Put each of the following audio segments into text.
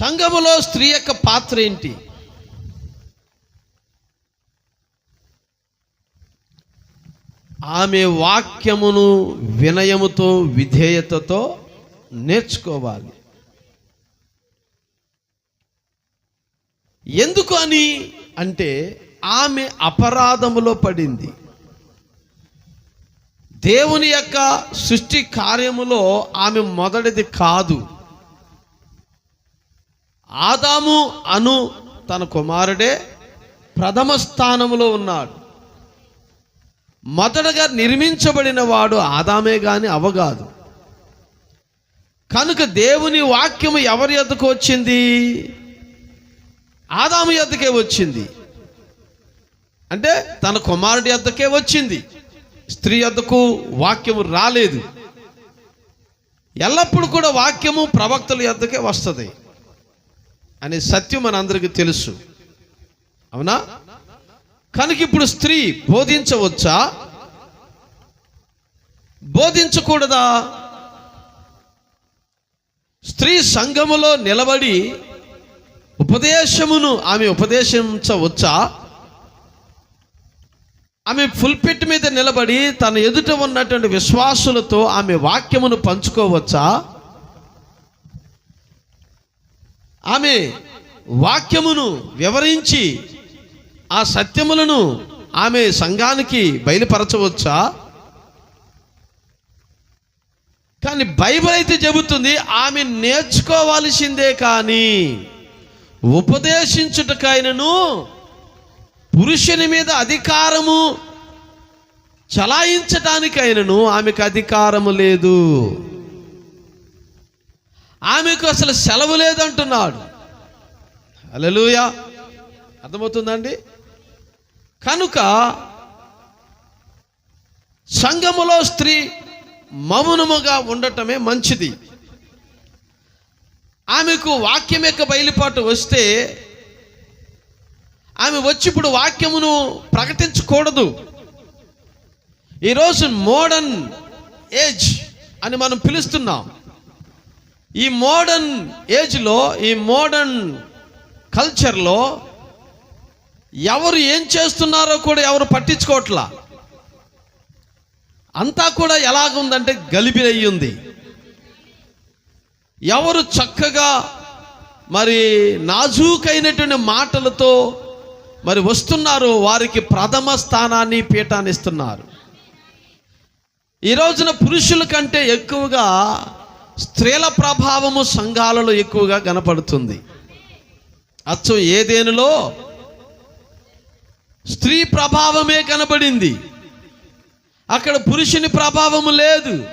సంఘములో స్త్రీ యొక్క పాత్ర ఏంటి? ఆమె వాక్యమును వినయముతో విధేయతతో నేర్చుకోవాలి. ఎందుకు అని అంటే ఆమె అపరాధములో పడింది. దేవుని యొక్క సృష్టి కార్యములో ఆమె మొదటిది కాదు. ఆదాము అను తన కుమారుడే ప్రథమ స్థానములో ఉన్నాడు. మొదటగా నిర్మించబడిన వాడు ఆదామే కానీ అవగాదు. కనుక దేవుని వాక్యము ఎవరి యొద్దకు వచ్చింది? ఆదాము యొద్దకే వచ్చింది. అంటే తన కుమారుడి యొద్దకే వచ్చింది. స్త్రీ యొద్దకు వాక్యము రాలేదు. ఎల్లప్పుడూ కూడా వాక్యము ప్రవక్తల యొద్దకే వస్తుంది. అనే సత్యం మనందరికీ తెలుసు. అవునా? కనుక ఇప్పుడు స్త్రీ బోధించవచ్చా? బోధించకూడదా? స్త్రీ సంఘములో నిలబడి ఉపదేశమును ఆమె ఉపదేశించవచ్చా? ఆమె ఫుల్పిట్ మీద నిలబడి తన ఎదుట ఉన్నటువంటి విశ్వాసులతో ఆమె వాక్యమును పంచుకోవచ్చా? ఆమె వాక్యమును వివరించి ఆ సత్యములను ఆమె సంఘానికి బయలుపరచవచ్చా? కానీ బైబిల్ అయితే చెబుతుంది ఆమె నేర్చుకోవాల్సిందే కానీ ఉపదేశించుటకైనను పురుషుని మీద అధికారము చలాయించటానికైనను ఆమెకు అధికారము లేదు. ఆమెకు అసలు సెలవు లేదంటున్నాడు. అలలుయా అర్థమవుతుందండి? కనుక సంఘములో స్త్రీ మౌనముగా ఉండటమే మంచిది. ఆమెకు వాక్యం యొక్క బయలుపాటు వస్తే ఆమె వచ్చి ఇప్పుడు వాక్యమును ప్రకటించకూడదు. ఈరోజు మోడర్న్ ఏజ్ అని మనం పిలుస్తున్నాం. ఈ మోడర్న్ ఏజ్లో ఈ మోడర్న్ కల్చర్లో ఎవరు ఏం చేస్తున్నారో కూడా ఎవరు పట్టించుకోవట్లా. అంతా కూడా ఎలాగుందంటే గలిబి ఉంది ఎవరు చక్కగా మరి నాజూకైనటువంటి మాటలతో మరి వస్తున్నారు వారికి ప్రథమ స్థానాన్ని పీఠాన్ని ఇస్తున్నారు. ఈ రోజున పురుషుల కంటే ఎక్కువగా స్త్రీల ప్రభావము సంఘాలలో ఎక్కువగా కనపడుతుంది. అచ్చం ఏదేనులో? స్త్రీ ప్రభావమే కనబడింది. అక్కడ పురుషుని ప్రభావము లేదు.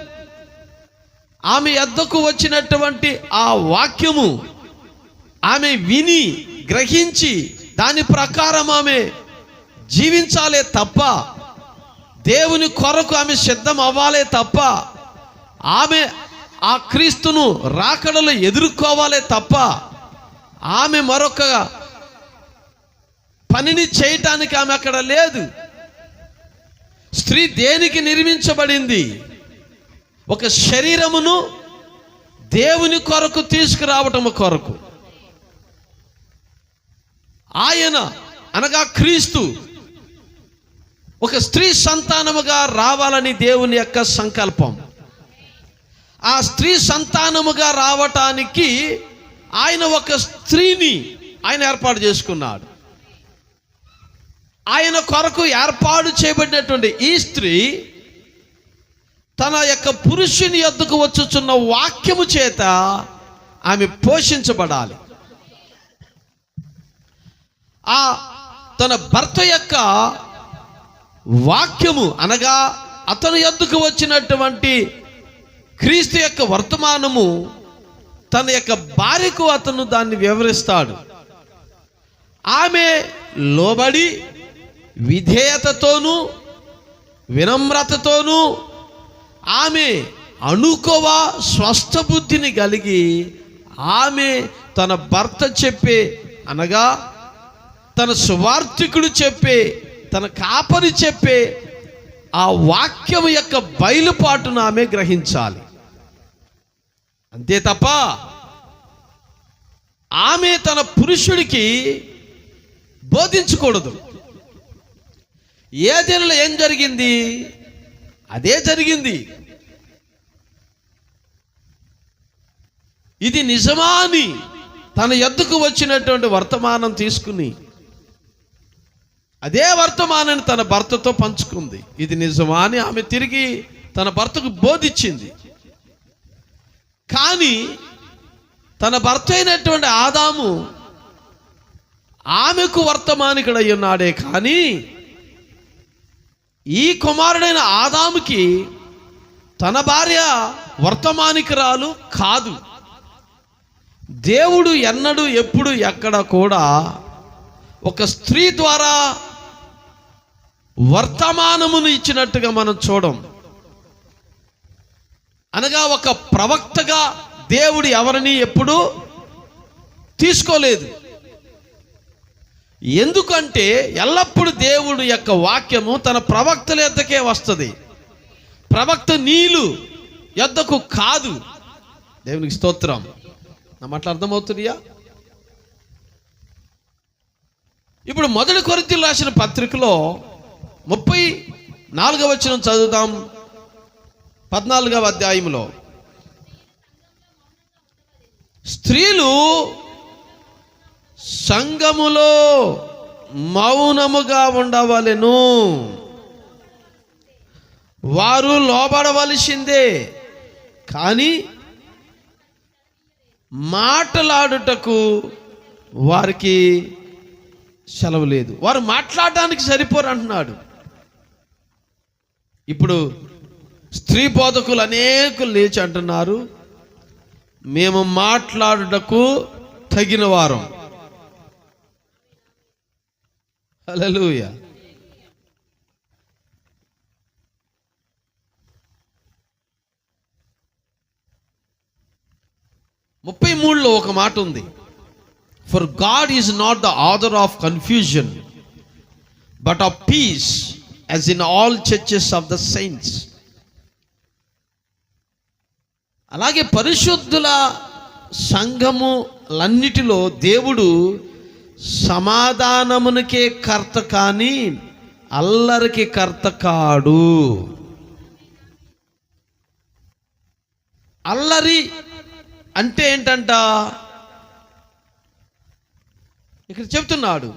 ఆమె ఎద్దకు వచ్చినటువంటి ఆ వాక్యము ఆమె విని గ్రహించి దాని ప్రకారం ఆమె జీవించాలే తప్ప దేవుని కొరకు ఆమె సిద్ధం అవ్వాలే తప్ప ఆమె ఆ క్రీస్తును రాకడలో ఎదుర్కోవాలే తప్ప ఆమె మరొక పనిని చేయటానికి ఆమె అక్కడ లేదు. స్త్రీ దేనికి నిర్మించబడింది? ఒక శరీరమును దేవుని కొరకు తీసుకురావటము కొరకు. ఆయన అనగా క్రీస్తు ఒక స్త్రీ సంతానముగా రావాలని దేవుని యొక్క సంకల్పం. ఆ స్త్రీ సంతానముగా రావటానికి ఆయన ఒక స్త్రీని ఆయన ఏర్పాటు చేసుకున్నాడు. ఆయన కొరకు ఏర్పాటు చేయబడినటువంటి ఈ స్త్రీ తన యొక్క పురుషుని ఎద్దుకు వచ్చుచున్న వాక్యము చేత ఆమె పోషించబడాలి. ఆ తన భర్త యొక్క వాక్యము అనగా అతని ఎద్దుకు వచ్చినటువంటి క్రీస్తు యొక్క వర్తమానము తన యొక్క భార్యకు అతను దాన్ని వివరిస్తాడు. ఆమె లోబడి విధేయతతోనూ వినమ్రతతోనూ ఆమె అనుకోవ స్వస్థ బుద్ధిని కలిగి ఆమె తన భర్త చెప్పే అనగా తన సువార్థికుడు చెప్పే తన కాపరి చెప్పే ఆ వాక్యం యొక్క బయలుపాటును ఆమె గ్రహించాలి. అంతే తప్ప ఆమె తన పురుషుడికి బోధించకూడదు. ఏ దినలో ఏం జరిగింది? అదే జరిగింది. ఇది నిజమా అని తన ఎద్దుకు వచ్చినటువంటి వర్తమానం తీసుకుని అదే వర్తమానాన్ని తన భర్తతో పంచుకుంది. ఇది నిజమా అని ఆమె తిరిగి తన భర్తకు బోధించింది. కానీ తన భర్త అయినటువంటి ఆదాము ఆమెకు వర్తమానికుడై ఉన్నాడే కానీ ఈ కుమారుడైన ఆదాముకి తన భార్య వర్తమానికురాలు కాదు. దేవుడు ఎన్నడూ ఎప్పుడు ఎక్కడ కూడా ఒక స్త్రీ ద్వారా వర్తమానమును ఇచ్చినట్టుగా మనం చూడం. అనగా ఒక ప్రవక్తగా దేవుడు ఎవరిని ఎప్పుడు తీసుకోలేదు. ఎందుకంటే ఎల్లప్పుడూ దేవుడు యొక్క వాక్యము తన ప్రవక్తల యొద్దకే వస్తుంది. ప్రవక్త నీలు యొద్దకు కాదు. దేవునికి స్తోత్రం. నా మాటలు అర్థమవుతుందియా ఇప్పుడు మొదటి కొరింథీయులు రాసిన పత్రికలో ముప్పై నాలుగవ వచ్చిన చదువుదాం. పద్నాలుగవ అధ్యాయంలో స్త్రీలు సంఘములో మౌనముగా ఉండవలెను. వారు లోబడవలసిందే. కానీ మాటలాడుటకు వారికి సెలవు లేదు. వారు మాట్లాడడానికి సరిపోరు అంటున్నాడు. ఇప్పుడు స్త్రీ బోధకులు అనేకులు లేచి అంటున్నారు మేము మాట్లాడుటకు తగిన వారం. హల్లెలూయా. ముప్పై మూడులో ఒక మాట ఉంది. For God is not the author of confusion but of peace as in all churches of the saints అలాగే పరిశుద్ధుల సంఘములన్నిటిలో దేవుడు సమాధానమునికే కర్త కానీ అల్లరికి కర్త కాడు. అల్లరి అంటే ఏంటంట? ఇక్కడ చెప్తున్నాడు.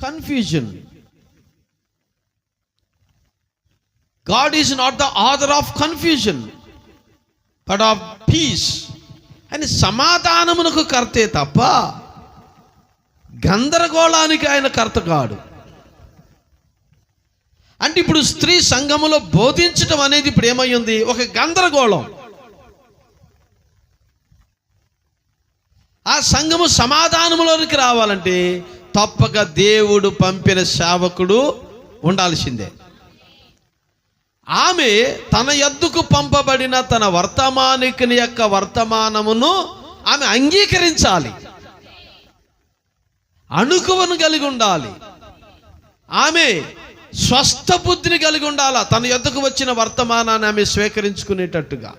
Confusion. God is not the author of confusion but of peace అని సమాధానమునకు కర్తే తప్ప గందరగోళానికి ఆయన కర్త కాడు. అంటే ఇప్పుడు స్త్రీ సంఘములో బోధించటం అనేది ఇప్పుడు ఏమయ్యింది ఒక గందరగోళం. ఆ సంఘము సమాధానములోనికి రావాలంటే తప్పక దేవుడు పంపిన సేవకుడు ఉండాల్సిందే. ఆమె తన ఎద్దుకు పంపబడిన తన వర్తమానికుని యొక్క వర్తమానమును ఆమె అంగీకరించాలి. అణుకువను కలిగి ఉండాలి. ఆమె స్వస్థ బుద్ధిని కలిగి ఉండాలా? తన ఎద్దుకు వచ్చిన వర్తమానాన్ని ఆమె స్వీకరించుకునేటట్టుగా.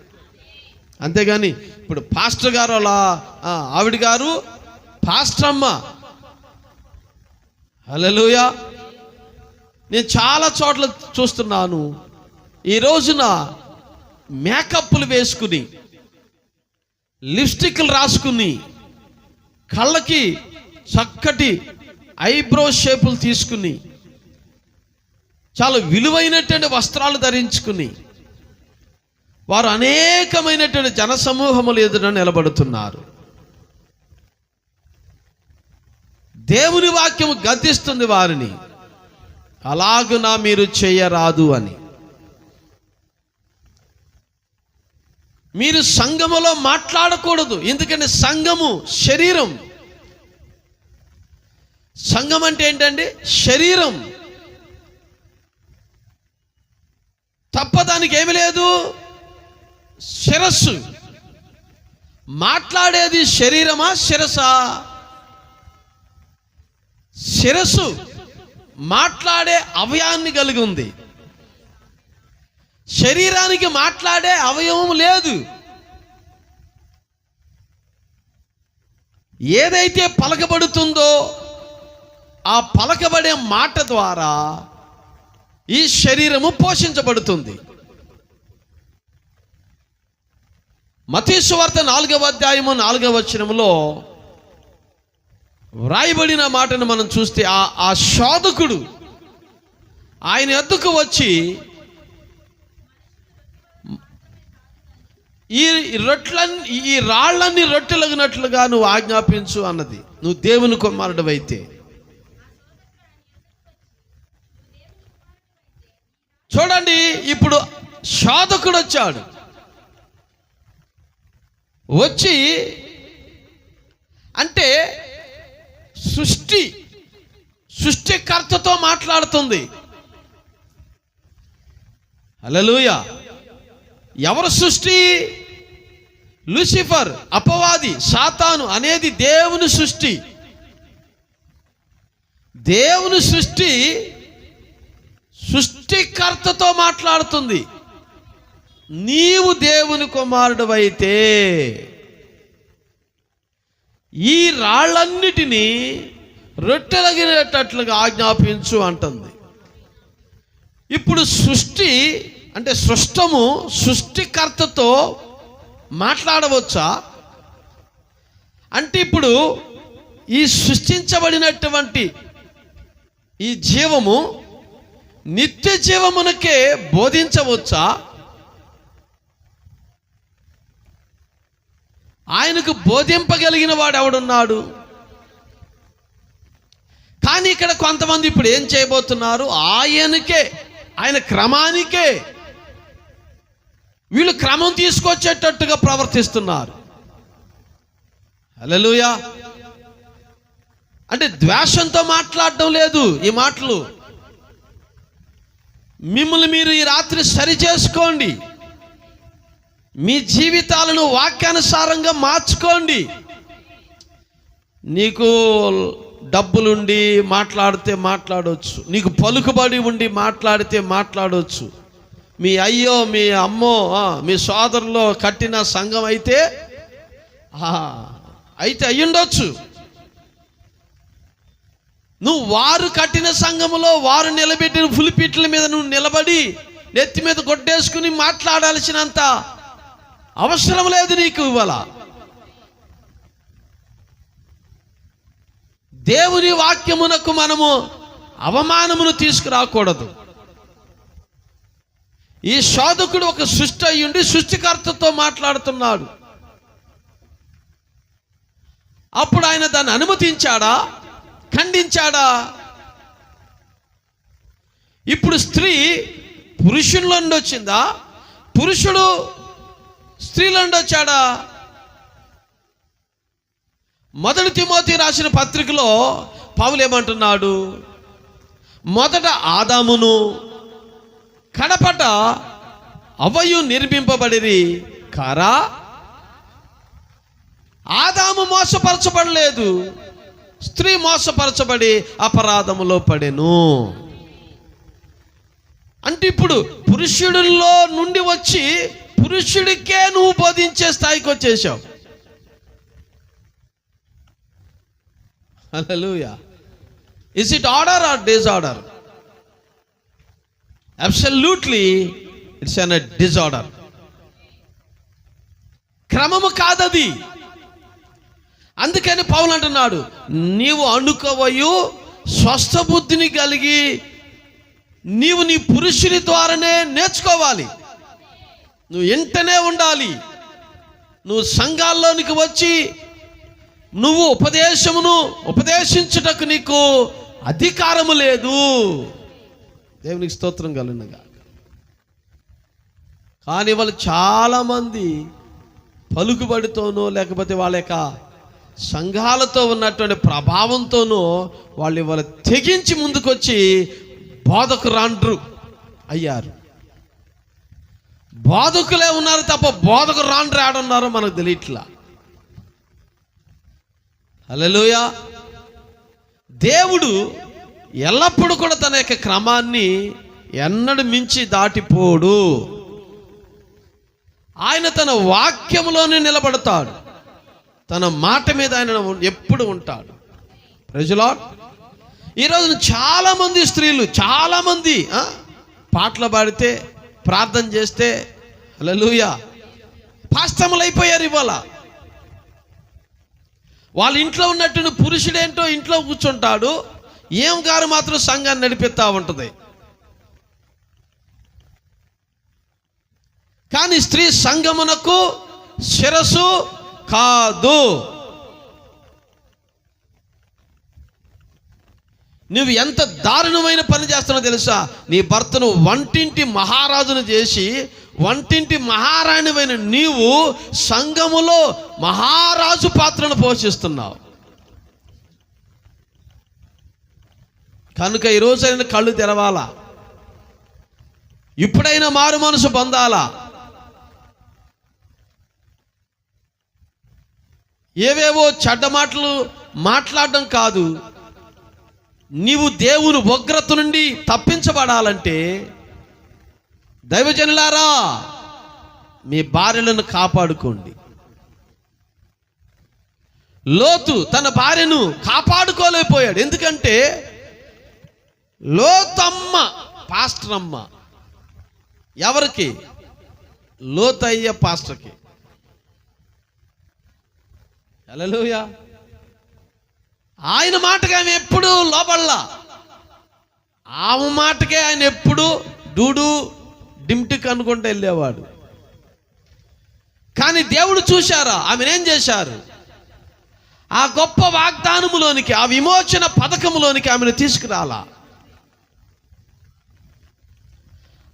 అంతేగాని ఇప్పుడు పాస్టర్ గారు అలా ఆవిడ గారు పాస్టర్ అమ్మ హల్లెలూయా నేను చాలా చోట్ల చూస్తున్నాను. ఈ రోజున మేకప్లు వేసుకుని లిప్స్టిక్లు రాసుకుని కళ్ళకి చక్కటి ఐబ్రో షేపులు తీసుకుని చాలా విలువైనటువంటి వస్త్రాలు ధరించుకుని వారు అనేకమైనటువంటి జనసమూహములు ఎదుట నిలబడుతున్నారు. దేవుని వాక్యము గద్దిస్తుంది వారిని అలాగున మీరు చేయరాదు అని. మీరు సంఘములో మాట్లాడకూడదు. ఎందుకంటే సంఘము శరీరం. సంఘం అంటే ఏంటండి? శరీరం. తప్ప దానికి ఏమి లేదు. శిరస్సు. మాట్లాడేది శరీరమా? శిరసా? శిరస్సు మాట్లాడే అవయాన్ని కలిగి ఉంది. శరీరానికి మాట్లాడే అవయవం లేదు. ఏదైతే పలకబడుతుందో ఆ పలకబడే మాట ద్వారా ఈ శరీరము పోషించబడుతుంది. మతీశ్వార్త నాలుగవ అధ్యాయము నాలుగవ వచనంలో వ్రాయబడిన మాటను మనం చూస్తే ఆ ఆ శోధకుడు ఆయన ఎద్దుకు వచ్చి ఈ రొట్లన్ని ఈ రాళ్ళన్ని రొట్టెలగినట్లుగా నువ్వు ఆజ్ఞాపించు అన్నది. నువ్వు దేవుని కుమారుడవైతే. అయితే చూడండి ఇప్పుడు శోధకుడు వచ్చాడు వచ్చి అంటే సృష్టి సృష్టికర్తతో మాట్లాడుతుంది. అలలుయా ఎవరు సృష్టి? లూసిఫర్ అపవాది సాతాను అనేది దేవుని సృష్టి. దేవుని సృష్టి సృష్టికర్తతో మాట్లాడుతుంది. నీవు దేవుని కుమారుడు అయితే ఈ రాళ్ళన్నిటినీ రొట్టెలగినట్లుగా ఆజ్ఞాపించు అంటుంది. ఇప్పుడు సృష్టి అంటే సృష్టము సృష్టికర్తతో మాట్లాడవచ్చా? అంటే ఇప్పుడు ఈ సృష్టించబడినటువంటి ఈ జీవము నిత్య జీవమునకే బోధించవచ్చా? ఆయనకు బోధింపగలిగిన వాడు ఎవడున్నాడు కానీ ఇక్కడ కొంతమంది ఇప్పుడు ఏం చేయబోతున్నారు? ఆయనకే ఆయన క్రమానికే వీళ్ళు క్రమం తీసుకొచ్చేటట్టుగా ప్రవర్తిస్తున్నారు. అలలుయా అంటే ద్వేషంతో మాట్లాడడం లేదు ఈ మాటలు. మిమ్మల్ని మీరు ఈ రాత్రి సరి చేసుకోండి. మీ జీవితాలను వాక్యానుసారంగా మార్చుకోండి. నీకు డబ్బులుండి మాట్లాడితే మాట్లాడవచ్చు నీకు పలుకుబడి ఉండి మాట్లాడితే మాట్లాడవచ్చు మీ అయ్యో మీ అమ్మో మీ సోదరులో కట్టిన సంఘం అయితే అయితే అయ్యుండొచ్చు. నువ్వు వారు కట్టిన సంఘములో వారు నిలబెట్టిన పులిపిట్ల మీద నువ్వు నిలబడి నెత్తి మీద కొట్టేసుకుని మాట్లాడాల్సినంత అవసరం లేదు నీకు ఇవాళ. దేవుని వాక్యమునకు మనము అవమానమును తీసుకురాకూడదు. ఈ సాధకుడు ఒక సృష్టి అయ్యుండి సృష్టికర్తతో మాట్లాడుతున్నాడు. అప్పుడు ఆయన దాన్ని అనుమతించాడా? ఖండించాడా? ఇప్పుడు స్త్రీ పురుషుల్లో నుండి వచ్చిందా పురుషుడు స్త్రీలో నుండి వచ్చాడా మొదటి తిమోతి రాసిన పత్రికలో పౌలు ఏమంటున్నాడు మొదట ఆదామును కడపట అవయు నిర్మింపబడిరి కారా? ఆదాము మోసపరచబడలేదు స్త్రీ మోసపరచబడి అపరాధములో పడెను. అంటే ఇప్పుడు పురుషుడిలో నుండి వచ్చి పురుషుడికే నువ్వు బోధించే స్థాయికి వచ్చేసావు అలలుయా is it order or disorder absolutely it's an disorder క్రమము కాదది. అందుకని పౌలు అంటున్నాడు నీవు అనుకోవయు స్వస్థ బుద్ధిని కలిగి నీవు నీ పురుషుని ద్వారానే నేర్చుకోవాలి. నువ్వు ఇంటనే ఉండాలి. నువ్వు సంఘాల్లోనికి వచ్చి నువ్వు ఉపదేశమును ఉపదేశించుటకు నీకు అధికారము లేదు. దేవునికి స్తోత్రం కలుగునగా. కానీ వాళ్ళు చాలామంది పలుకుబడితోనో లేకపోతే వాళ్ళ యొక్క సంఘాలతో ఉన్నటువంటి ప్రభావంతోనూ వాళ్ళు ఇవాళ తెగించి ముందుకొచ్చి బోధకు రాండ్రు అయ్యారు. బోధకులే ఉన్నారు తప్ప బోధకు రాండ్రు ఆడున్నారో మనకు తెలియట్లా. హలోయ దేవుడు ఎల్లప్పుడూ కూడా తన యొక్క క్రమాన్ని ఎన్నడు మించి దాటిపోడు. ఆయన తన వాక్యంలోనే నిలబడతాడు. తన మాట మీద ఆయన ఎప్పుడు ఉంటాడు. ప్రజలా ఈరోజు చాలామంది స్త్రీలు చాలామంది పాటలు పాడితే ప్రార్థన చేస్తే లూయ పాస్తములు అయిపోయారు ఇవాళ. వాళ్ళ ఇంట్లో ఉన్నట్టు పురుషుడేంటో ఇంట్లో కూర్చుంటాడు ఏం గారు మాత్రం సంఘాన్ని నడిపిస్తా ఉంటుంది? కానీ స్త్రీ సంగమునకు శిరసు కాదు. నువ్వు ఎంత దారుణమైన పని చేస్తున్నావు తెలుసా? నీ భర్తను వంటింటి మహారాజును చేసి వంటింటి మహారాణివైన నీవు సంఘములో మహారాజు పాత్రను పోషిస్తున్నావు. కనుక ఈ అయినా కళ్ళు తెరవాలా? ఇప్పుడైనా మారు మనసు పొందాలా? ఏవేవో చెడ్డ మాటలు మాట్లాడడం కాదు నీవు దేవుని ఉగ్రత నుండి తప్పించబడాలంటే దైవజనులారా మీ భార్యలను కాపాడుకోండి. లోతు తన భార్యను కాపాడుకోలేకపోయాడు. ఎందుకంటే లోతమ్మ పాస్టర్ అమ్మ ఎవరికి? లోతయ్య పాస్టర్కి. ఎలలుయా ఆయన మాటకి ఆమె ఎప్పుడు లోపల్లా ఆమె మాటకే ఆయన ఎప్పుడు డూడు డిమ్టిక్ అనుకుంటూ వెళ్ళేవాడు. కానీ దేవుడు చూశారా? ఆమెనేం చేశారు? ఆ గొప్ప వాగ్దానములోనికి ఆ విమోచన పథకములోనికి ఆమెను తీసుకురాలా.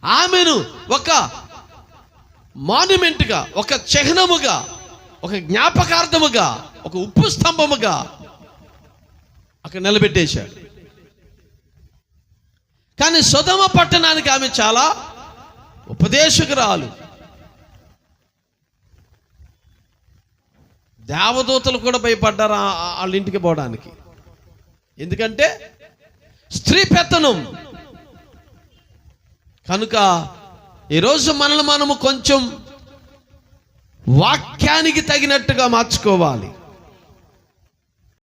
ఆమెను ఒక మాన్యుమెంట్గా ఒక చిహ్నముగా ఒక జ్ఞాపకార్థముగా ఒక ఉప్పు స్తంభముగా అక్కడ నిలబెట్టేశాడు. కానీ సుధమ పట్టణానికి ఆమె చాలా ఉపదేశకురాలు. దేవదూతలు కూడా భయపడ్డారు వాళ్ళ ఇంటికి పోవడానికి. ఎందుకంటే స్త్రీ పెత్తనం కనుక ఈరోజు మనల్ని మనము కొంచెం వాక్యానికి తగినట్టుగా మార్చుకోవాలి.